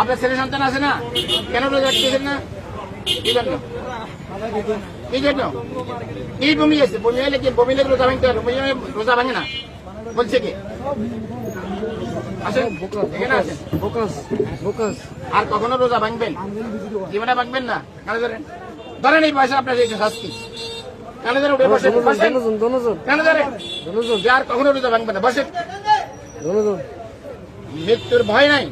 আপনার ছেলে সন্তান আছে না? কেন রোজা রাখতেছেন না? কি জন্য? কি জন্য? কি বমি আছে? বমি হলে কি বমি হলে রোজা ভাঙতে হবে? রোজা ভাঙে না? বলছে কি? আসেন এখানে আসেন। আর কখনো রোজা ভাঙবেন? জীবনে ভাঙবেন না? কেন ধরেন। ধরেন এই পয়সা আপনার এই শাস্তি। কেন ধরে উঠে বসেন। কেন ধরেন। আর কখনো রোজা ভাঙবেন না। বসেন। মৃত্যুর ভয় নাই।